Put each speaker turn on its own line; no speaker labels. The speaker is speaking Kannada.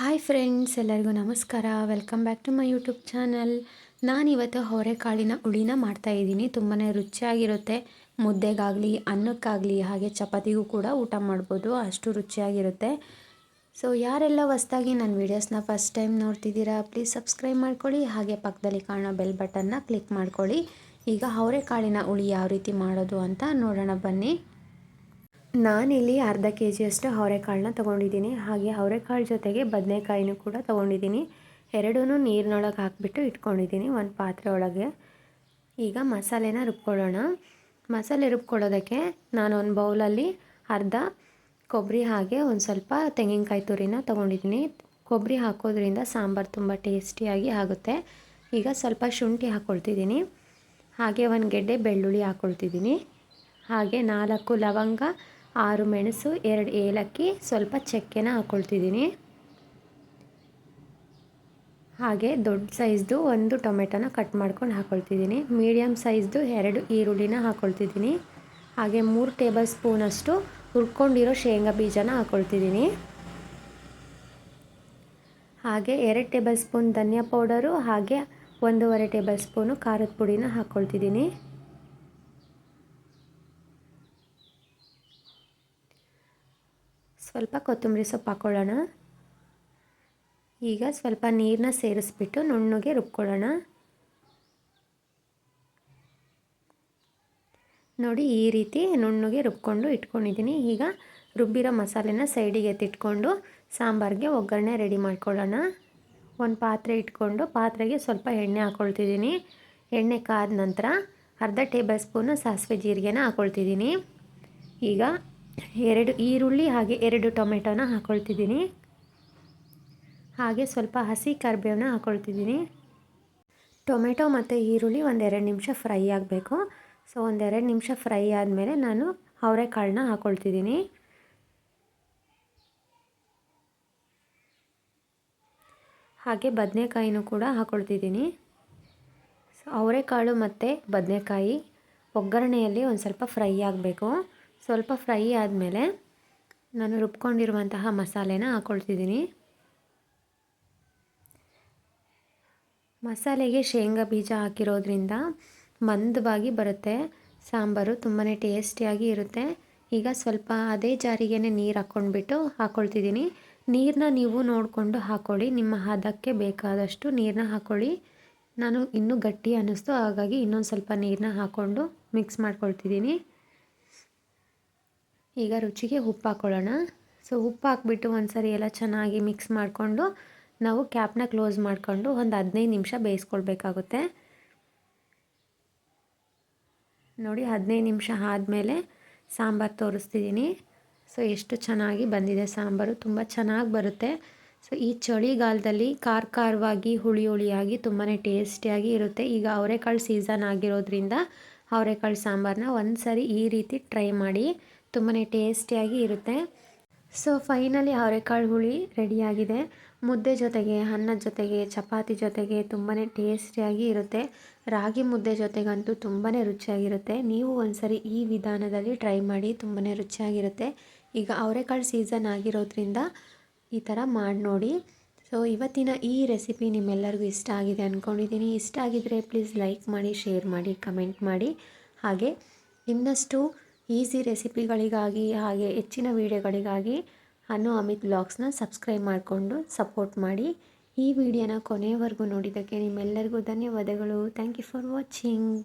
ಹಾಯ್ ಫ್ರೆಂಡ್ಸ್, ಎಲ್ಲರಿಗೂ ನಮಸ್ಕಾರ. Welcome back to my YouTube channel. ನಾನಿವತ್ತು ಹೊರೆಕಾಳಿನ ಹುಳಿನ ಮಾಡ್ತಾಯಿದ್ದೀನಿ ತುಂಬಾ ರುಚಿಯಾಗಿರುತ್ತೆ. ಮುದ್ದೆಗಾಗಲಿ, ಅನ್ನಕ್ಕಾಗಲಿ, ಹಾಗೆ ಚಪಾತಿಗೂ ಕೂಡ ಊಟ ಮಾಡ್ಬೋದು. ಅಷ್ಟು ರುಚಿಯಾಗಿರುತ್ತೆ. ಸೊ ಯಾರೆಲ್ಲ ಹೊಸ್ದಾಗಿ ನನ್ನ ವೀಡಿಯೋಸ್ನ ಫಸ್ಟ್ ಟೈಮ್ ನೋಡ್ತಿದ್ದೀರಾ ಪ್ಲೀಸ್ ಸಬ್ಸ್ಕ್ರೈಬ್ ಮಾಡ್ಕೊಳ್ಳಿ. ಹಾಗೆ ಪಕ್ಕದಲ್ಲಿ ಕಾಣೋ ಬೆಲ್ ಬಟನ್ನ ಕ್ಲಿಕ್ ಮಾಡ್ಕೊಳ್ಳಿ. ಈಗ ಅವರೆಕಾಳಿನ ಹುಳಿ ಯಾವ ರೀತಿ ಮಾಡೋದು ಅಂತ ನೋಡೋಣ ಬನ್ನಿ. ನಾನಿಲ್ಲಿ ಅರ್ಧ ಕೆ ಜಿಯಷ್ಟು ಅವರೆಕಾಳನ್ನ ತೊಗೊಂಡಿದ್ದೀನಿ. ಹಾಗೆ ಅವರೆಕಾಳು ಜೊತೆಗೆ ಬದನೆಕಾಯಿನೂ ಕೂಡ ತೊಗೊಂಡಿದ್ದೀನಿ. ಎರಡೂ ನೀರಿನೊಳಗೆ ಹಾಕಿಬಿಟ್ಟು ಇಟ್ಕೊಂಡಿದ್ದೀನಿ ಒಂದು ಪಾತ್ರೆ ಒಳಗೆ. ಈಗ ಮಸಾಲೆನ ರುಬ್ಕೊಳ್ಳೋಣ. ಮಸಾಲೆ ರುಬ್ಕೊಳ್ಳೋದಕ್ಕೆ ನಾನು ಒಂದು ಬೌಲಲ್ಲಿ ಅರ್ಧ ಕೊಬ್ಬರಿ ಹಾಗೆ ಒಂದು ಸ್ವಲ್ಪ ತೆಂಗಿನಕಾಯಿ ತುರಿನ ತೊಗೊಂಡಿದ್ದೀನಿ. ಕೊಬ್ಬರಿ ಹಾಕೋದ್ರಿಂದ ಸಾಂಬಾರು ತುಂಬ ಟೇಸ್ಟಿಯಾಗಿ ಆಗುತ್ತೆ. ಈಗ ಸ್ವಲ್ಪ ಶುಂಠಿ ಹಾಕ್ಕೊಳ್ತಿದ್ದೀನಿ ಹಾಗೆ ಒಂದು ಗೆಡ್ಡೆ ಬೆಳ್ಳುಳ್ಳಿ ಹಾಕ್ಕೊಳ್ತಿದ್ದೀನಿ ಹಾಗೆ ನಾಲ್ಕು ಲವಂಗ ಆರು ಮೆಣಸು, ಎರಡು ಏಲಕ್ಕಿ, ಸ್ವಲ್ಪ ಚಕ್ಕೆನ ಹಾಕ್ಕೊಳ್ತಿದ್ದೀನಿ ಹಾಗೆ ದೊಡ್ಡ ಸೈಜ್ದು ಒಂದು ಟೊಮೆಟೊನ ಕಟ್ ಮಾಡ್ಕೊಂಡು ಹಾಕ್ಕೊಳ್ತಿದ್ದೀನಿ ಮೀಡಿಯಮ್ ಸೈಜ್ದು ಎರಡು ಈರುಳ್ಳಿನ ಹಾಕ್ಕೊಳ್ತಿದ್ದೀನಿ ಹಾಗೆ ಮೂರು ಟೇಬಲ್ ಸ್ಪೂನಷ್ಟು ಹುರ್ಕೊಂಡಿರೋ ಶೇಂಗಾ ಬೀಜನ ಹಾಕ್ಕೊಳ್ತಿದ್ದೀನಿ ಹಾಗೆ ಎರಡು ಟೇಬಲ್ ಸ್ಪೂನ್ ಧನಿಯಾ ಪೌಡರು, ಹಾಗೆ ಒಂದೂವರೆ ಟೇಬಲ್ ಸ್ಪೂನು ಖಾರದ ಪುಡಿನ ಹಾಕ್ಕೊಳ್ತಿದ್ದೀನಿ ಸ್ವಲ್ಪ ಕೊತ್ತಂಬರಿ ಸೊಪ್ಪು ಹಾಕ್ಕೊಳ್ಳೋಣ ಈಗ ಸ್ವಲ್ಪ ನೀರನ್ನ ಸೇರಿಸ್ಬಿಟ್ಟು ನುಣ್ಣಗೆ ರುಬ್ಕೊಳ್ಳೋಣ. ನೋಡಿ ಈ ರೀತಿ ನುಣ್ಣಗೆ ರುಬ್ಕೊಂಡು ಇಟ್ಕೊಂಡಿದ್ದೀನಿ. ಈಗ ರುಬ್ಬಿರೋ ಮಸಾಲೆನ ಸೈಡಿಗೆ ಎತ್ತಿಟ್ಕೊಂಡು ಸಾಂಬಾರಿಗೆ ಒಗ್ಗರಣೆ ರೆಡಿ ಮಾಡ್ಕೊಳ್ಳೋಣ. ಒಂದು ಪಾತ್ರೆ ಇಟ್ಕೊಂಡು ಪಾತ್ರೆಗೆ ಸ್ವಲ್ಪ ಎಣ್ಣೆ ಹಾಕ್ಕೊಳ್ತಿದ್ದೀನಿ ಎಣ್ಣೆ ಕಾದ ನಂತರ ಅರ್ಧ ಟೇಬಲ್ ಸ್ಪೂನು ಸಾಸಿವೆ ಜೀರಿಗೆನ ಹಾಕ್ಕೊಳ್ತಿದ್ದೀನಿ ಈಗ ಎರಡು ಈರುಳ್ಳಿ ಹಾಗೆ ಎರಡು ಟೊಮೆಟೊನ ಹಾಕ್ಕೊಳ್ತಿದ್ದೀನಿ ಹಾಗೆ ಸ್ವಲ್ಪ ಹಸಿ ಕರಿಬೇವನ್ನ ಹಾಕ್ಕೊಳ್ತಿದ್ದೀನಿ ಟೊಮೆಟೊ ಮತ್ತು ಈರುಳ್ಳಿ ಒಂದೆರಡು ನಿಮಿಷ ಫ್ರೈ ಆಗಬೇಕು. ಸೊ, ಒಂದೆರಡು ನಿಮಿಷ ಫ್ರೈ ಆದಮೇಲೆ ನಾನು ಅವರೆಕಾಳನ್ನ ಹಾಕ್ಕೊಳ್ತಿದ್ದೀನಿ ಹಾಗೆ ಬದನೆಕಾಯಿನೂ ಕೂಡ ಹಾಕ್ಕೊಳ್ತಿದ್ದೀನಿ ಸೊ, ಅವರೆಕಾಳು ಮತ್ತು ಬದನೆಕಾಯಿ ಒಗ್ಗರಣೆಯಲ್ಲಿ ಒಂದು ಸ್ವಲ್ಪ ಫ್ರೈ ಆಗಬೇಕು. ಸ್ವಲ್ಪ ಫ್ರೈ ಆದಮೇಲೆ ನಾನು ರುಬ್ಕೊಂಡಿರುವಂತಹ ಮಸಾಲೆನ ಹಾಕ್ಕೊಳ್ತಿದ್ದೀನಿ ಮಸಾಲೆಗೆ ಶೇಂಗಾ ಬೀಜ ಹಾಕಿರೋದ್ರಿಂದ ಮಂದವಾಗಿ ಬರುತ್ತೆ. ಸಾಂಬಾರು ತುಂಬಾ ಟೇಸ್ಟಿಯಾಗಿ ಇರುತ್ತೆ. ಈಗ ಸ್ವಲ್ಪ ಅದೇ ಜಾರಿಗೆ ನೀರು ಹಾಕ್ಕೊಂಡ್ಬಿಟ್ಟು ಹಾಕ್ಕೊಳ್ತಿದ್ದೀನಿ ನೀರನ್ನ ನೀವು ನೋಡಿಕೊಂಡು ಹಾಕ್ಕೊಳ್ಳಿ ನಿಮ್ಮ ಹದಕ್ಕೆ ಬೇಕಾದಷ್ಟು ನೀರನ್ನ ಹಾಕ್ಕೊಳ್ಳಿ ನಾನು ಇನ್ನೂ ಗಟ್ಟಿ ಅನ್ನಿಸ್ತು, ಹಾಗಾಗಿ ಇನ್ನೊಂದು ಸ್ವಲ್ಪ ನೀರನ್ನ ಹಾಕ್ಕೊಂಡು ಮಿಕ್ಸ್ ಮಾಡ್ಕೊಳ್ತಿದ್ದೀನಿ. ಈಗ ರುಚಿಗೆ ಉಪ್ಪು ಹಾಕ್ಕೊಳ್ಳೋಣ ಸೊ ಉಪ್ಪು ಹಾಕ್ಬಿಟ್ಟು ಒಂದು ಸರಿ ಎಲ್ಲ ಚೆನ್ನಾಗಿ ಮಿಕ್ಸ್ ಮಾಡಿಕೊಂಡು ನಾವು ಕ್ಯಾಪ್ನ ಕ್ಲೋಸ್ ಮಾಡಿಕೊಂಡು ಒಂದು ಹದಿನೈದು ನಿಮಿಷ ಬೇಯಿಸ್ಕೊಳ್ಬೇಕಾಗುತ್ತೆ. ನೋಡಿ, ಹದಿನೈದು ನಿಮಿಷ ಆದಮೇಲೆ ಸಾಂಬಾರು ತೋರಿಸ್ತಿದ್ದೀನಿ. ಸೊ ಎಷ್ಟು ಚೆನ್ನಾಗಿ ಬಂದಿದೆ ಸಾಂಬಾರು. ತುಂಬ ಚೆನ್ನಾಗಿ ಬರುತ್ತೆ. ಸೊ ಈ ಚಳಿಗಾಲದಲ್ಲಿ ಖಾರ ಖಾರವಾಗಿ ಹುಳಿ ಹುಳಿಯಾಗಿ ತುಂಬಾ ಟೇಸ್ಟಿಯಾಗಿ ಇರುತ್ತೆ. ಈಗ ಅವರೆಕಾಳು ಸೀಸನ್ ಆಗಿರೋದ್ರಿಂದ ಅವರೆಕಾಳು ಸಾಂಬಾರನ್ನ ಒಂದು ಸರಿ ಈ ರೀತಿ ಟ್ರೈ ಮಾಡಿ. ತುಂಬಾ ಟೇಸ್ಟಿಯಾಗಿ ಇರುತ್ತೆ. ಸೊ ಫೈನಲಿ ಅವರೆಕಾಳು ಹುಳಿ ರೆಡಿಯಾಗಿದೆ. ಮುದ್ದೆ ಜೊತೆಗೆ, ಅನ್ನದ ಜೊತೆಗೆ, ಚಪಾತಿ ಜೊತೆಗೆ ತುಂಬಾ ಟೇಸ್ಟಿಯಾಗಿ ಇರುತ್ತೆ. ರಾಗಿ ಮುದ್ದೆ ಜೊತೆಗಂತೂ ತುಂಬಾ ರುಚಿಯಾಗಿರುತ್ತೆ. ನೀವು ಒಂದ್ಸರಿ ಈ ವಿಧಾನದಲ್ಲಿ ಟ್ರೈ ಮಾಡಿ ತುಂಬಾ ರುಚಿಯಾಗಿರುತ್ತೆ. ಈಗ ಅವರೆಕಾಳು ಸೀಸನ್ ಆಗಿರೋದ್ರಿಂದ ಈ ಥರ ಮಾಡಿ ನೋಡಿ. ಸೊ ಇವತ್ತಿನ ಈ ರೆಸಿಪಿ ನಿಮ್ಮೆಲ್ಲರಿಗೂ ಇಷ್ಟ ಆಗಿದೆ ಅಂದ್ಕೊಂಡಿದ್ದೀನಿ ಇಷ್ಟ ಆಗಿದರೆ ಪ್ಲೀಸ್ ಲೈಕ್ ಮಾಡಿ ಶೇರ್ ಮಾಡಿ ಕಮೆಂಟ್ ಮಾಡಿ. ಹಾಗೆ ಇನ್ನಷ್ಟು ಈಸಿ ರೆಸಿಪಿಗಳಿಗಾಗಿ ಹಾಗೆ ಹೆಚ್ಚಿನ ವೀಡಿಯೋಗಳಿಗಾಗಿ ಅನು ಅಮಿತ್ ಬ್ಲಾಗ್ಸ್ನ ಸಬ್ಸ್ಕ್ರೈಬ್ ಮಾಡಿಕೊಂಡು ಸಪೋರ್ಟ್ ಮಾಡಿ. ಈ ವಿಡಿಯೋನ ಕೊನೆಯವರೆಗೂ ನೋಡಿದ್ದಕ್ಕೆ ನಿಮ್ಮೆಲ್ಲರಿಗೂ ಧನ್ಯವಾದಗಳು. Thank you for watching.